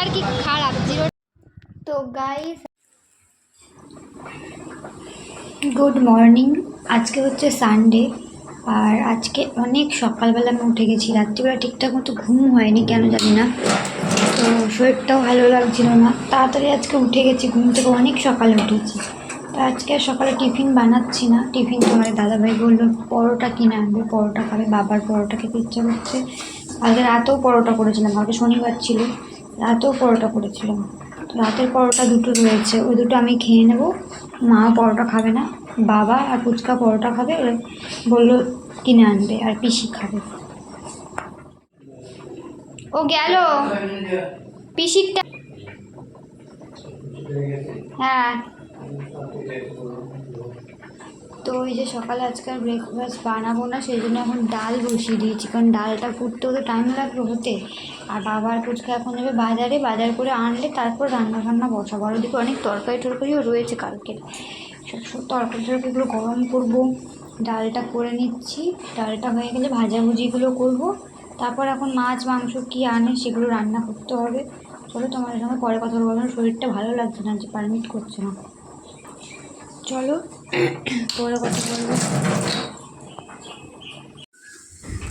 আর কি খারাপ? জিরো তো গাইস গুড মর্নিং আজকে হচ্ছে সানডে আর আজকে অনেক সকালবেলা আমি উঠে গেছি। রাত্রিবেলা ঠিকঠাক মতো ঘুম হয়নি, কেন জানি না। তো শরীরটাও ভালো লাগছিল না। তাড়াতাড়ি আজকে উঠে গেছি, ঘুম থেকে অনেক সকালে উঠেছি। তো আজকে সকালে টিফিন বানাচ্ছি না। টিফিন তোমার দাদাভাই বলল, পরোটা কিনে আনবে, পরোটা খাবে, বাবার পরোটা খেতে ইচ্ছা করছে। আগে রাতেও পরোটা করেছিলাম আগে শনিবার ছিল। রাতেও পরোটা করেছিলাম। রাতের পরোটা দুটো রয়েছে, ওই দুটো আমি খেয়ে নেব। মা পরোটা খাবে না, বাবা আর ফুচকা পরোটা খাবে, এবার বলল কিনে আনবে আর পিসি খাবে। ও গেল। পিসিরটা হ্যাঁ। তো ওই যে সকালে আজকাল ব্রেকফাস্ট বানাবো না, সেই জন্য এখন ডাল বসিয়ে দিয়েছি, কারণ ডালটা ফুটতেও তো টাইম লাগবে হতে। আর বাবার ফুচকা এখন যাবে বাজারে, বাজার করে আনলে তারপর রান্না বান্না বসাবো। আর ওদিকে অনেক তরকারি টরকারিও রয়েছে কালকে। সব সব তরকারি টরকারিগুলো গরম করব। ডালটা করে নিচ্ছি। ডালটা হয়ে গেলে ভাজাভুজিগুলো করব। তারপর এখন মাছ, মাংস কী আনে সেগুলো রান্না করতে হবে। চলো তোমাদের সঙ্গে পরে কথা বলব। শরীরটা ভালো লাগছে না, যে পারমিট করছে না। চলো। পরে কথা বলব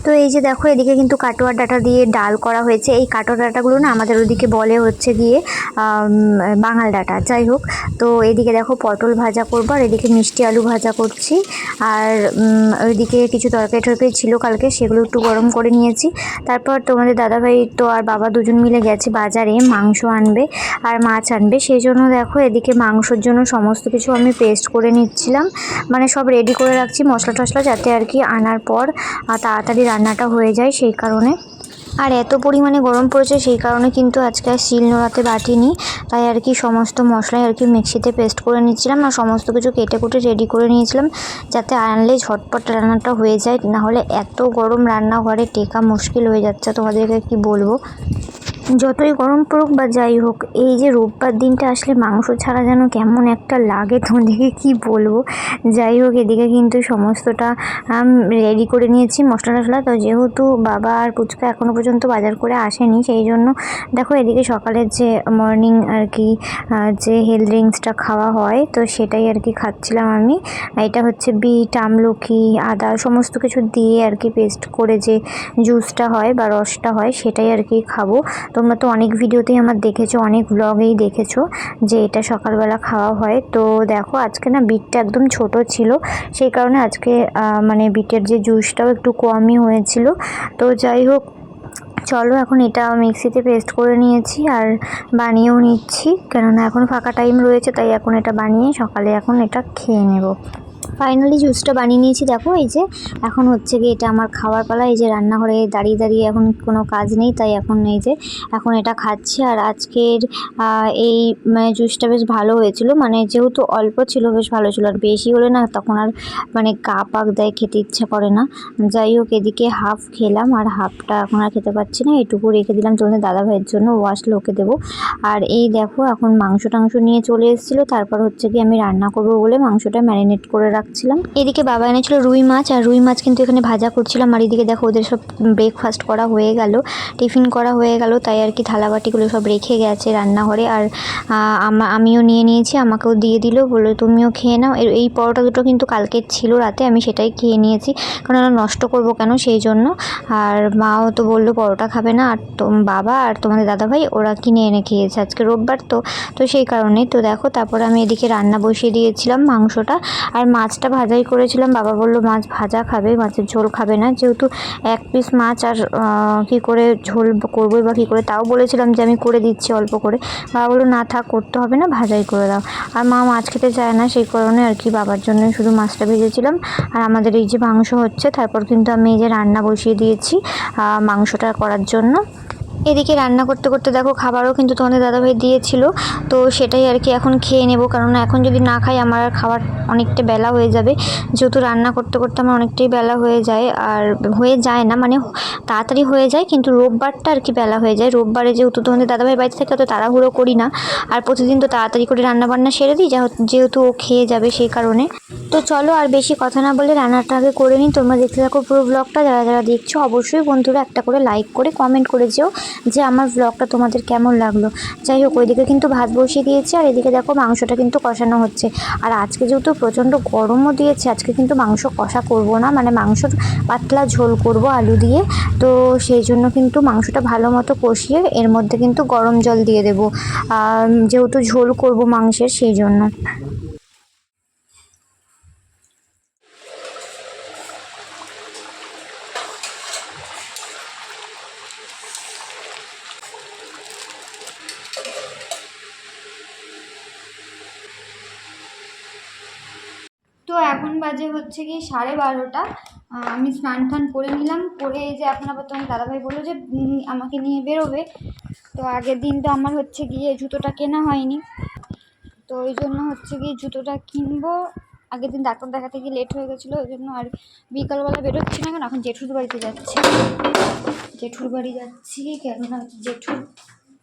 তো এই যে দেখো, এদিকে কিন্তু কাটোয়ার ডাটা দিয়ে ডাল করা হয়েছে। এই কাটোয়া ডাটাগুলো না আমাদের ওদিকে বলে হচ্ছে গিয়ে বাঙাল ডাটা। যাই হোক, তো এদিকে দেখো পটল ভাজা করব আর এদিকে মিষ্টি আলু ভাজা করছি। আর ওইদিকে কিছু তরকারি টরকারি ছিল কালকে, সেগুলো একটু গরম করে নিয়েছি। তারপর তোমাদের দাদাভাই তো আর বাবা দুজন মিলে গেছে বাজারে, মাংস আনবে আর মাছ আনবে। সেই জন্য দেখো এদিকে মাংসর জন্য সমস্ত কিছু আমি পেস্ট করে নিচ্ছিলাম। মানে সব রেডি করে রাখছি মশলা টশলা যাতে আর কি আনার পর তাড়াতাড়ি রান্নাটা হয়ে যায় সেই কারণে। আর এত পরিমাণে গরম পড়েছে সেই কারণে কিন্তু আজকে আর শিল নোড়াতে বাটিনি। তাই আর কি সমস্ত মশলাই আর কি মিক্সিতে পেস্ট করে নিচ্ছিলাম আর সমস্ত কিছু কেটে কুটে রেডি করে নিয়েছিলাম যাতে আনলে ঝটপট রান্নাটা হয়ে যায়। নাহলে এত গরম রান্নাঘরে টেকা মুশকিল হয়ে যাচ্ছে। তোমাদেরকে কি বলব? যতই গরম পড়ুক বা যাই হোক, এই যে রোববার দিনটা আসলে মাংস ছাড়া যেন কেমন একটা লাগে তোমাদেরকে কি বলব? যাই হোক, এদিকে কিন্তু সমস্তটা রেডি করে নিয়েছি মশলা টশলা তো যেহেতু বাবা আর পুচকা এখনও পর্যন্ত বাজার করে আসেনি, সেই জন্য দেখো এদিকে সকালের যে মর্নিং আর কি যে হেলথ ড্রিঙ্কসটা খাওয়া হয়, তো সেটাই আর কি খাচ্ছিলাম আমি। এটা হচ্ছে বিট, আমলকি, আদা, সমস্ত কিছু দিয়ে আর কি পেস্ট করে যে জুসটা হয় বা রসটা হয়, সেটাই আর কি খাব। তোমরা তো অনেক ভিডিওতেই আমার দেখেছ, অনেক ব্লগেই দেখেছ যে এটা সকালবেলা খাওয়া হয়। তো দেখো, আজকে না বিটটা একদম ছোট ছিল, সেই কারণে আজকে মানে বিটের যে জুসটাও একটু কমই হয়েছিল। তো যাই হোক, চলো এখন এটা মিক্সিতে পেস্ট করে নিয়েছি আর বানিয়েও নিচ্ছি। কেননা এখন ফাঁকা টাইম রয়েছে, তাই এখন এটা বানিয়ে সকালে এখন এটা খেয়ে নেব। ফাইনালি জুসটা বানিয়ে নিয়েছি। দেখো, এই যে এখন হচ্ছে কি এটা আমার খাওয়ার পালা। এই যে রান্নাঘরে দাঁড়িয়ে দাঁড়িয়ে এখন কোনো কাজ নেই, তাই এখন এই যে এখন এটা খাচ্ছি। আর আজকের এই মানে জুসটা বেশ ভালো হয়েছিল। মানে যেহেতু অল্প ছিল, বেশ ভালো ছিল। আর বেশি হলে না তখন আর মানে গা পাক দেয়, খেতে ইচ্ছা করে না। যাই হোক, এদিকে হাফ খেলাম। আর হাফটা এখন আর খেতে পাচ্ছি না। এটুকু রেখে দিলাম তোমাদের দাদা ভাইয়ের জন্য। ও আসলে ওকে দেবো। আর এই দেখো, এখন মাংস টাংস নিয়ে চলে এসেছিল। তারপর হচ্ছে কি আমি রান্না করব বলে মাংসটা ম্যারিনেট করে রাখছিলাম এদিকে বাবা এনেছিল রুই মাছ, আর রুই মাছ কিন্তু এখানে ভাজা করছিলাম। আর এদিকে দেখো ওদের সব ব্রেকফাস্ট করা হয়ে গেল, টিফিন করা হয়ে গেল, তাই আর কি থালাবাটিগুলো সব রেখে গেছে রান্নাঘরে। আর আমা- আমিও নিয়ে নিয়েছি, আমাকেও দিয়ে দিল বলে তুমিও খেয়ে নাও। এই পরোটা দুটো কিন্তু কালকের ছিল রাতে, আমি সেটাই খেয়ে নিয়েছি, কারণ নষ্ট করব কেন সেই জন্য। আর মাও তো বলল, পরোটা খাবে না। আর তো বাবা আর তোমাদের দাদাভাই, ওরা কিনে এনে খেয়েছে আজকে রোববার তো। তো সেই কারণে তো দেখো, তারপর আমি এদিকে রান্না বসিয়ে দিয়েছিলাম মাংসটা। আর মাছটা ভাজাই করেছিলাম। বাবা বলল, মাছ ভাজা খাবে, মাছের ঝোল খাবে না। যেহেতু এক পিস মাছ আর কী করে ঝোল করব বা কী করে তাও বলেছিলাম যে আমি করে দিচ্ছি অল্প করে। বাবা বলল, না থাক, করতে হবে না, ভাজাই করে দাও। আর মা মাছ খেতে চায় না, সেই কারণে আর কি বাবার জন্য শুধু মাছটা ভেজেছিলাম। আর আমাদের এই যে মাংস হচ্ছে, তারপর কিন্তু আমি এই যে রান্না বসিয়ে দিয়েছি মাংসটা করার জন্য। এদিকে রান্না করতে করতে দেখো খাবারও কিন্তু তোমাদের দাদাভাই দিয়েছিল, তো সেটাই আর কি এখন খেয়ে নেব। কারণ এখন যদি না খাই আমার আর খাবার অনেকটা বেলা হয়ে যাবে। যেহেতু রান্না করতে করতে আমার অনেকটাই বেলা হয়ে যায়, আর হয়ে যায় না মানে তাড়াতাড়ি হয়ে যায়, কিন্তু রোববারটা আর কি বেলা হয়ে যায়। রোববারে যেহেতু তোমাদের দাদাভাই বাড়িতে থাকে, অত তাড়াহুড়ো করি না। আর প্রতিদিন তো তাড়াতাড়ি করে রান্না বান্না সেরে দিই যেহেতু ও খেয়ে যাবে সেই কারণে। তো চলো আর বেশি কথা না বলে রান্নাটা আগে করে নিই। তোমরা দেখতে থাকো পুরো ব্লগটা, যারা যারা দেখছ অবশ্যই বন্ধুরা একটা করে লাইক করে কমেন্ট করে যেও। যে আমার ব্লগটা তোমাদের কেমন লাগল? যাই হোক, ওইদিকে কিন্তু ভাত বসিয়ে দিয়েছি আর এদিকে দেখো মাংসটা কিন্তু কষানো হচ্ছে। আর আজকে যেহেতু প্রচণ্ড গরমও দিয়েছে, আজকে কিন্তু মাংস কষা করব না মানে মাংসর পাতলা ঝোল করব আলু দিয়ে। তো সেই জন্য কিন্তু মাংসটা ভালো মতো কষিয়ে এর মধ্যে কিন্তু গরম জল দিয়ে দেবো। যেহেতু ঝোল করব মাংসের, সেই জন্য। এখন বাজে হচ্ছে কি সাড়ে বারোটা। আমি স্নান টান করে নিলাম, করে যে এখন আবার তোমার দাদাভাই বলল যে আমাকে নিয়ে বেরোবে। তো আগের দিন তো আমার হচ্ছে গিয়ে জুতোটা কেনা হয়নি। তো ওই জন্য হচ্ছে গিয়ে জুতোটা কিনবো। আগের দিন ডাক্তার দেখাতে গিয়ে লেট হয়ে গেছিল, ওই জন্য আর বিকালবেলা বেরোচ্ছি না কেন, এখন জেঠুর বাড়িতে যাচ্ছি। জেঠুর বাড়ি যাচ্ছি কেননা জেঠুর।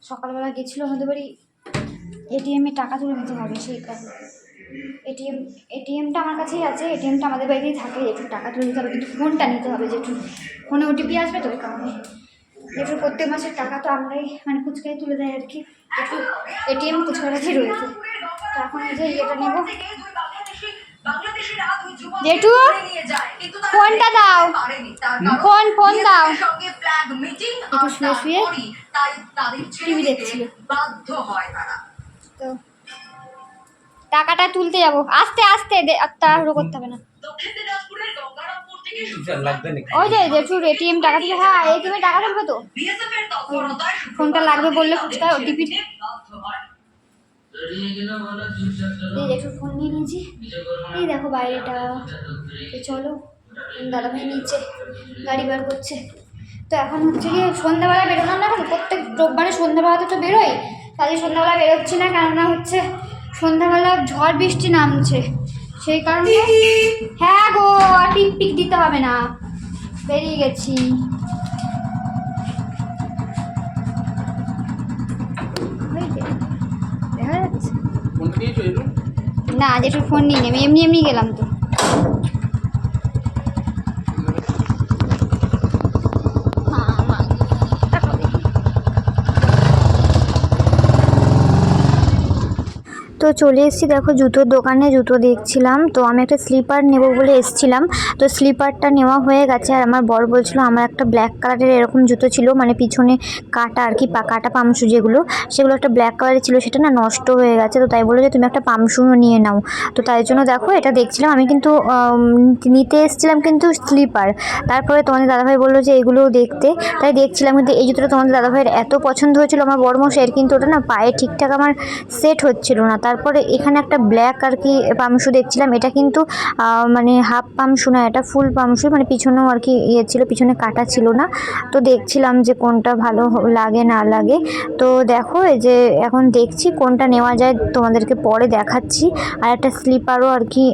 সকালবেলা গেছিল আমাদের বাড়ি এটিএমে টাকা তুলে দিতে হবে সেই কারণে। এটিএম এটিএমটা আমার কাছেই আছে এটিএমটা আমাদের বাড়িতেই থাকে জেঠুর টাকা তুলে দিতে হবে কিন্তু ফোনটা নিতে হবে জেঠু ফোনে ওটিপি আসবে তো ওই কারণে। জেঠুর প্রত্যেক মাসের টাকা তো আমরাই মানে কুচকাই তুলে দেয় আর কি জেঠু এটিএম কাছেই রয়েছে। তো এখন এই যে ইয়েটা নেব। জেঠু ফোনটা দাও। ফোন ফোন দাও। একটু শুয়ে শুয়ে টিভি দেখছিল। তো টাকাটা তুলতে যাব। আস্তে আস্তে তাড়াহুড়ো করতে হবে না। ওই যে জেঠুর এটিএম টাকা তুলে হ্যাঁ এটিএমে টাকা তুলবে তো। ফোনটা লাগবে বললে ফুচকা ওটিপি ফোন নিয়ে নিয়েছি। এই দেখো বাইরেটা। চলো নিচে গাড়ি বার করছে। তো এখন হচ্ছে সন্ধ্যাবেলা বেরোলাম না প্রত্যেক রোববারে সন্ধ্যাবেলাতে তো বেরোই। তাহলে সন্ধ্যাবেলা বেরোচ্ছি না কেননা হচ্ছে সন্ধ্যাবেলা ঝড় বৃষ্টি নামছে। সেই কারণে হ্যাঁ গো আর পিক দিতে হবে না। বেরিয়ে গেছি। না যেটুকু ফোন নিয়ে নেবে এমনি এমনি গেলাম তো। তো চলে এসেছি, দেখো জুতোর দোকানে জুতো দেখছিলাম। তো আমি একটা স্লিপার নেব বলে এসেছিলাম। তো স্লিপারটা নেওয়া হয়ে গেছে আর আমার বর বলছিল আমার একটা ব্ল্যাক কালারের এরকম জুতো ছিল মানে পিছনে কাটা আর কি কাটা পামশু যেগুলো, সেগুলো একটা ব্ল্যাক কালারের ছিল, সেটা না নষ্ট হয়ে গেছে। তো তাই বলল যে তুমি একটা পামশুও নিয়ে নাও। তো তাই জন্য দেখো এটা দেখছিলাম। আমি কিন্তু নিতে এসেছিলাম কিন্তু স্লিপার তারপরে তোমাদের দাদাভাই বলল যে এগুলো দেখতে। তাই দেখছিলাম কিন্তু এই জুতোটা তোমাদের দাদাভাইয়ের এত পছন্দ হয়েছিল, আমার বড়মশাইয়ের কিন্তু ওটা না পায়ে ঠিকঠাক আমার সেট হচ্ছিল না। তারপরে এখানে একটা ব্ল্যাক আর কি পামশু দেখছিলাম। এটা কিন্তু মানে হাফ পামশু না, এটা ফুল পামশু মানে পিছনেও আর কি ইয়ে ছিল, পিছনে কাটা ছিল না। তো দেখছিলাম যে কোনটা ভালো লাগে না লাগে। তো দেখো, এই যে এখন দেখছি কোনটা নেওয়া যায়, তোমাদেরকে পরে দেখাচ্ছি। আর একটা স্লিপারও আর কি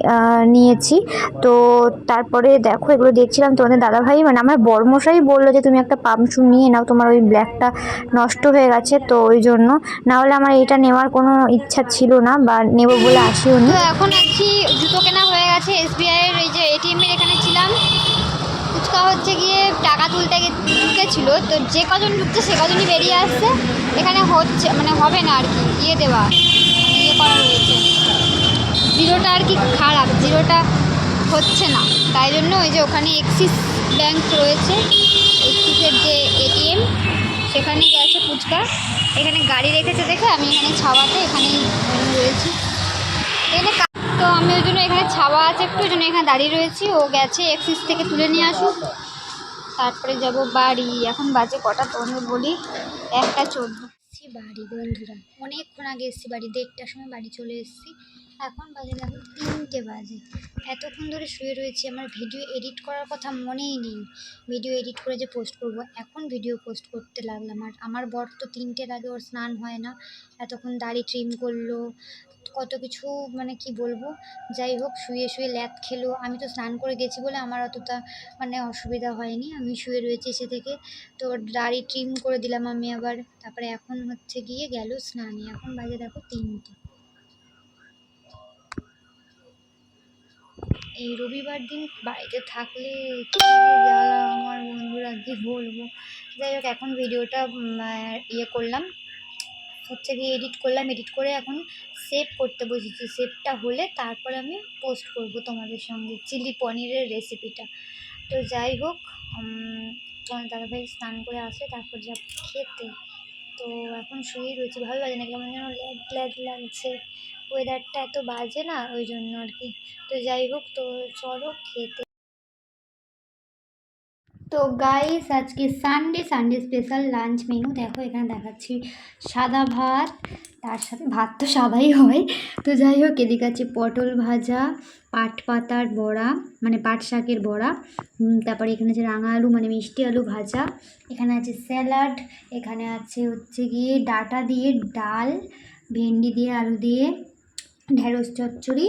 নিয়েছি। তো তারপরে দেখো, এগুলো দেখছিলাম তোমাদের দাদাভাই মানে আমার বর্মশাই বলল যে, তুমি একটা পামশু নিয়ে নাও, তোমার ওই ব্ল্যাকটা নষ্ট হয়ে গেছে, তো ওই জন্য। না হলে আমার এটা নেওয়ার কোনো ইচ্ছা ছিল না। বা নেব বলে আসিও নি। এখন আছি, জুতো কেনা হয়ে গেছে এসবিআই এর এই যে এটিএম এর এখানে ছিলাম। ফুচকা হচ্ছে গিয়ে টাকা তুলতে ঢুকেছিল তো যে কজন ঢুকছে সে কজনই বেরিয়ে আসছে। এখানে হচ্ছে মানে হবে না আর কি ইয়ে দেওয়া ইয়ে করা রয়েছে জিরোটা আর কি খারাপ, জিরোটা হচ্ছে না। তাই জন্য ওই যে ওখানে এক্সিস ব্যাংক রয়েছে এক্সিসের যে এটিএম সেখানে ফুচকা। এখানে গাড়ি রেখেছে দেখে আমি এখানে ছাওয়াতে এখানে রয়েছি। এখানে তো আমি ওই জন্য এখানে ছাওয়া আছে একটু জন্য এখানে দাঁড়িয়ে রয়েছি। ও গেছে এক্সিস থেকে তুলে নিয়ে আসুক। তারপরে যাব বাড়ি। এখন বাজে কটা তোমাদের বলি একটা চোদ্দ। বাড়ি, বন্ধুরা। অনেকক্ষণ আগে এসেছি বাড়ি। দেড়টার সময় বাড়ি চলে এসেছি। এখন বাজে দেখো তিনটে বাজে। এতক্ষণ ধরে শুয়ে রয়েছি, আমার ভিডিও এডিট করার কথা মনেই নেই। ভিডিও এডিট করে যে পোস্ট করব, এখন ভিডিও পোস্ট করতে লাগলাম। আর আমার বর তো তিনটের আগে ওর স্নান হয় না। এতক্ষণ দাড়ি ট্রিম করল, কত কিছু মানে কি বলব? যাই হোক, শুয়ে শুয়ে ল্যাদ খেলো। আমি তো স্নান করে গেছি বলে আমার অতটা মানে অসুবিধা হয়নি। আমি শুয়ে রয়েছি সে থেকে। তো দাড়ি ট্রিম করে দিলাম আমি আবার। তারপরে এখন হচ্ছে গিয়ে গেল স্নানে। এখন বাজে দেখো তিনটে। এই রবিবার দিন বাড়িতে থাকলে আমার বন্ধুরা কি বলব? যাই হোক, এখন ভিডিওটা ইয়ে করলাম। হচ্ছে গিয়ে এডিট করলাম এডিট করে এখন সেভ করতে বসেছি। সেভটা হলে তারপর আমি পোস্ট করব তোমাদের সঙ্গে চিলি পনিরের রেসিপিটা তো যাই হোক তোমার দাদাভাই স্নান করে আসে, তারপর যা খেতে। তো এখন শুয়েই রয়েছি, ভালো লাগে না কেমন যেন ল্যাড ল্যাড লাগছে। ওয়েদারটা এত বাজে না, ওই জন্য আর কি। তো যাই হোক, তো চলো খেতে। তো গাইস আজকে Sunday Sunday special lunch menu দেখো, এখানে দেখাচ্ছি সাদা ভাত, তার সাথে ভাত তো সাদাই হয়। তো যাই হোক, এদিকে আছে পটল ভাজা, পাট পাতার বড়া মানে পাট শাকের বড়া। তারপরে এখানে আছে রাঙা আলু মানে মিষ্টি আলু ভাজা। এখানে আছে স্যালাড, এখানে আছে হচ্ছে গিয়ে ডাটা দিয়ে ডাল, ভেন্ডি দিয়ে আলু দিয়ে ঢেঁড়স চচ্চড়ি।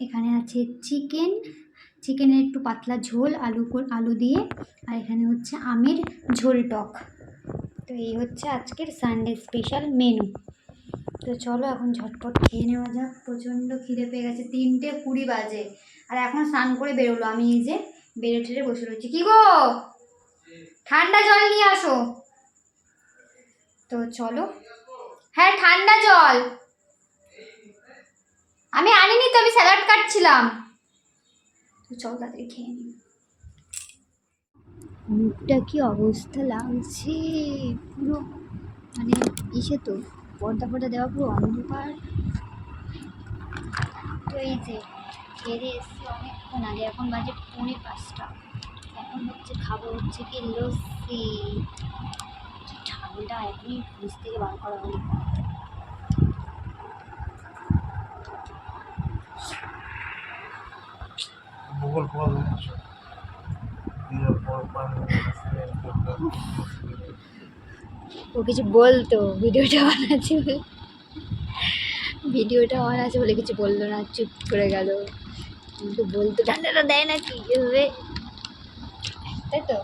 এখানে আছে চিকেন চিকেনের একটু পাতলা ঝোল, আলু আলু দিয়ে। আর এখানে হচ্ছে আমের ঝোল টক। তো এই হচ্ছে আজকের সানডে স্পেশাল মেনু তো চলো এখন ঝটপট খেয়ে নেওয়া যাক। প্রচণ্ড খিদে পেয়ে গেছে। তিনটে কুড়ি বাজে। আর এখন স্নান করে বেরোলো। আমি এই যে বেড়ে ঠেড়ে বসে রয়েছি। কি গো? ঠান্ডা জল নিয়ে আসো। তো চলো। হ্যাঁ ঠান্ডা জল। আমি আনিনি তো, আমি স্যালাড কাটছিলাম। তো চল তাড়াতাড়ি খেয়ে নিই মুখটা কি অবস্থা লাগছে? পুরো মানে ইসে তো, পর্দা ফর্দা দেওয়া পুরো অন্ধকার। তো এই যে, খেয়ে এসছি অনেকক্ষণ আগে, এখন বাজে পৌনে পাঁচটা। এখন হচ্ছে খাব হচ্ছে কি লস্যি। ঠান্ডা, এখনই ফ্রিজ থেকে বার করা হলো। পর পানি ও কিছু বলতো ভিডিওটা অন আছে ভিডিওটা অন আছে বলে কিছু বলল না চুপ করে গেল। কিন্তু বলতো ঠান্ডাটা দেয় না কি এভাবে তাই তো?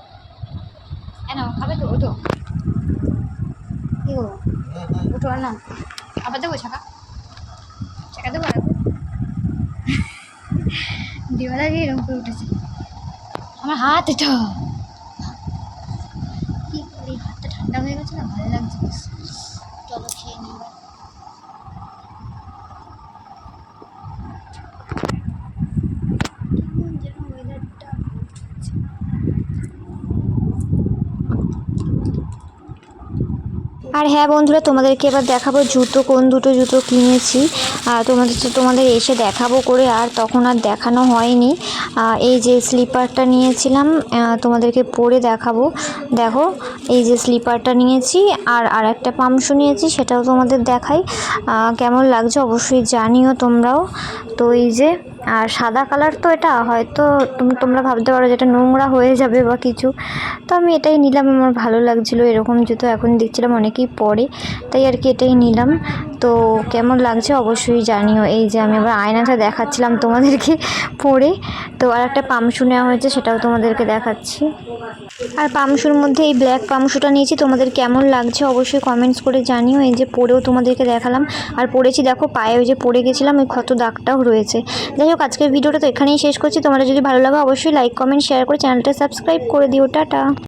কেন খাবে তো ওঠো। কি গো? ওঠো আর না আবার দেবো ছাকা। ছাকা দেবো আর? দিওয়ালা দিয়ে এরকম করে উঠেছে। আমার হাত এটা। কি করি হাতটা ঠান্ডা হয়ে গেছে না? ভালো লাগছে চলো খেয়ে নিই এবার। কেমন যেন ওয়েদারটা আর হ্যাঁ বন্ধুরা, তোমাদেরকে এবার দেখাবো জুতো, কোন দুটো জুতো কিনেছি। তোমাদের তো তোমাদের এসে দেখাবো করে, আর তখন আর দেখানো হয়নি। এই যে স্লিপারটা নিয়েছিলাম তোমাদেরকে পরে দেখাবো। দেখো, এই যে স্লিপারটা নিয়েছি, আর আর একটা পামশু নিয়েছি, সেটাও তোমাদের দেখাই। কেমন লাগছে অবশ্যই জানিও তোমরাও। তো এই যে, আর সাদা কালার তো এটা, হয়তো তুমি, তোমরা ভাবতে পারো যে এটা নোংরা হয়ে যাবে বা কিছু। তো আমি এটাই নিলাম, আমার ভালো লাগছিল, এরকম জুতো এখন দেখছিলাম অনেকেই পরে, তাই আর কি এটাই নিলাম। তো কেমন লাগছে অবশ্যই জানিও। এই যে আমি আবার আয়নাটা দেখাচ্ছিলাম তোমাদেরকে পরে। তো আর একটা পামশু নেওয়া হয়েছে, সেটাও তোমাদেরকে দেখাচ্ছি। আর পামশুর মধ্যে এই ব্ল্যাক পামশুটা নিয়েছি, তোমাদের কেমন লাগছে অবশ্যই কমেন্টস করে জানিও। এই যে পরেও তোমাদেরকে দেখালাম। আর পরেছি দেখো পায়ে ওই যে পরে গেছিলাম, ওই ক্ষত দাগটাও রয়েছে। যাই হোক, আজকের ভিডিওটা তো এখানেই শেষ করছি। তোমরা যদি ভালো লাগে অবশ্যই লাইক কমেন্ট শেয়ার করে চ্যানেলটা সাবস্ক্রাইব করে দিও। টাটা।